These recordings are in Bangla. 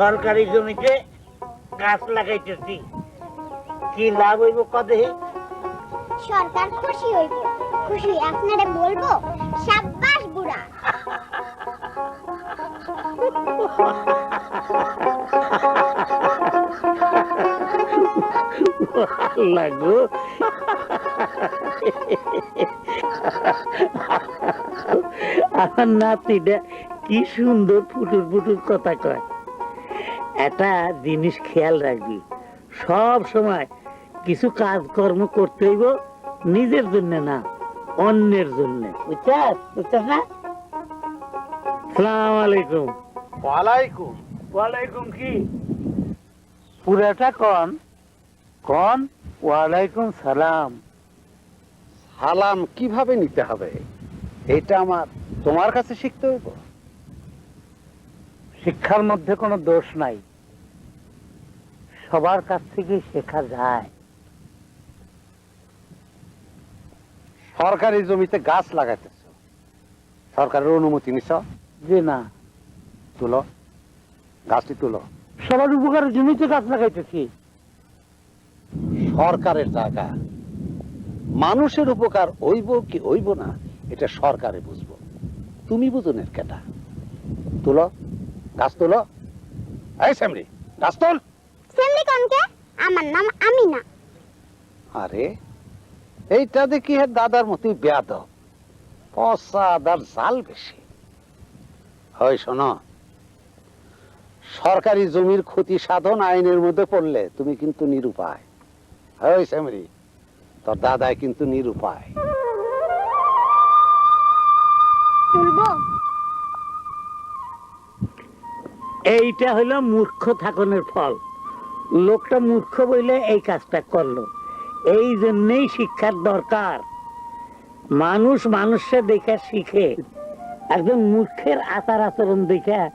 সরকারি জমিতে গাছ লাগাইতেছি। কি লাভ হইব কদে? সরকার খুশি হইব। খুশি আপনারে বলব সাব্বাস বুড়া। লাগো আমার নাতিটা কি সুন্দর ফুটুর ফুটুর কথা কয়। একটা জিনিস খেয়াল রাখবি। সব সময় কিছু কাজকর্ম করতে হইব নিজের জন্য না অন্যের জন্য। বুঝছাস? বুঝছাস না? সালাম আলাইকুম। ওয়ালাইকুম। ওয়ালাইকুম কি? পুরাটা কন? কন? ওয়ালাইকুম সালাম। সালাম কীভাবে নিতে হবে? এটা আমার তোমার কাছে শিখতে হইব? শিক্ষার মধ্যে কোনো দোষ নাই। সবার কাছ থেকে শেখা যায়। সরকারি জমিতে গাছ লাগাইতেছ। সরকারের অনুমতি নিছ? যে না। তুলো। গাছটি তুলো। সবার উপকারের জন্যই তো গাছ লাগাইতেছি। সরকারের জায়গা। মানুষের উপকার হইব কি হইব না এটা সরকারে বুঝব। তুমি বুঝুনের কেটা। তুলো। গাছ তুলো। এই স্যামরি গাছ তোল। সেমনি কনকে আমার নাম আমিনা। আরে এইটা দেখি হে দাদার মতোই বেয়াদ পসাদার জাল বেশি। হয় শোনো। সরকারি জমির ক্ষতি সাধন আইনের মধ্যে পড়লে তুমি কিন্তু নিরুপায়। হয় শ্যামরি তোর দাদাই কিন্তু নিরুপায়। এইটা হলো মূর্খ থাকনের ফল। লোকটা মূর্খ বইলে এই কাজটা করল। এই জন্যই শিক্ষার দরকার। মানুষ মানুষে দেখে শিখে। একজন মূর্খের আচার আচরণ দেখে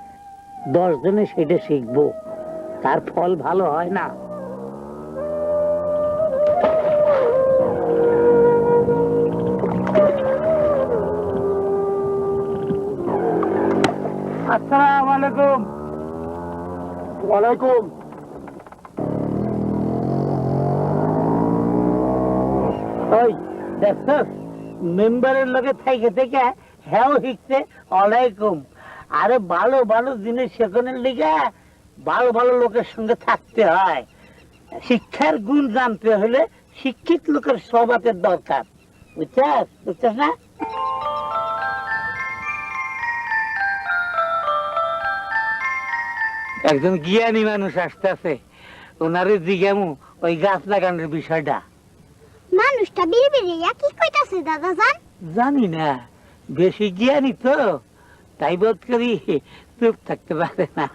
দশ জনে সেটা শিখব। তার ফল ভালো হয় না। আসসালামু আলাইকুম। ওয়ালাইকুম। ওই মেম্বারের থেকে থেকে হ্যাঁ শিখছে আরে ভালো ভালো জিনিস শেখানোর লিগে ভালো ভালো লোকের সঙ্গে থাকতে হয়। শিক্ষার গুণ জানতে হলে শিক্ষিত লোকের স্বভাবের দরকার। বুঝছাস? বুঝছাস না? একজন জ্ঞানী মানুষ আসতেছে। ওনারে জিজ্ঞামু, ওই গাছ লাগানোর বিষয়টা। মানুষটা বিড়বিড়িয়া কি কইতাছে দাদা জান? জানি না বেশি জ্ঞানী তো তাই বোধ করি চুপ থাকতে পারে না।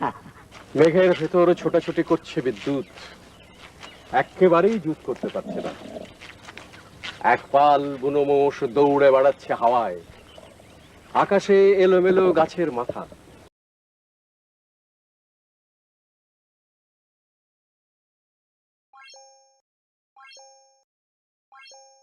মেঘের ভেতর ছোটাছুটি করছে বিদ্যুৎ। একেবারেই জুত করতে পারছে না। এক পাল বুনো মোষ দৌড়ে বেড়াচ্ছে হাওয়ায়। আকাশে এলোমেলো গাছের মাথা। え?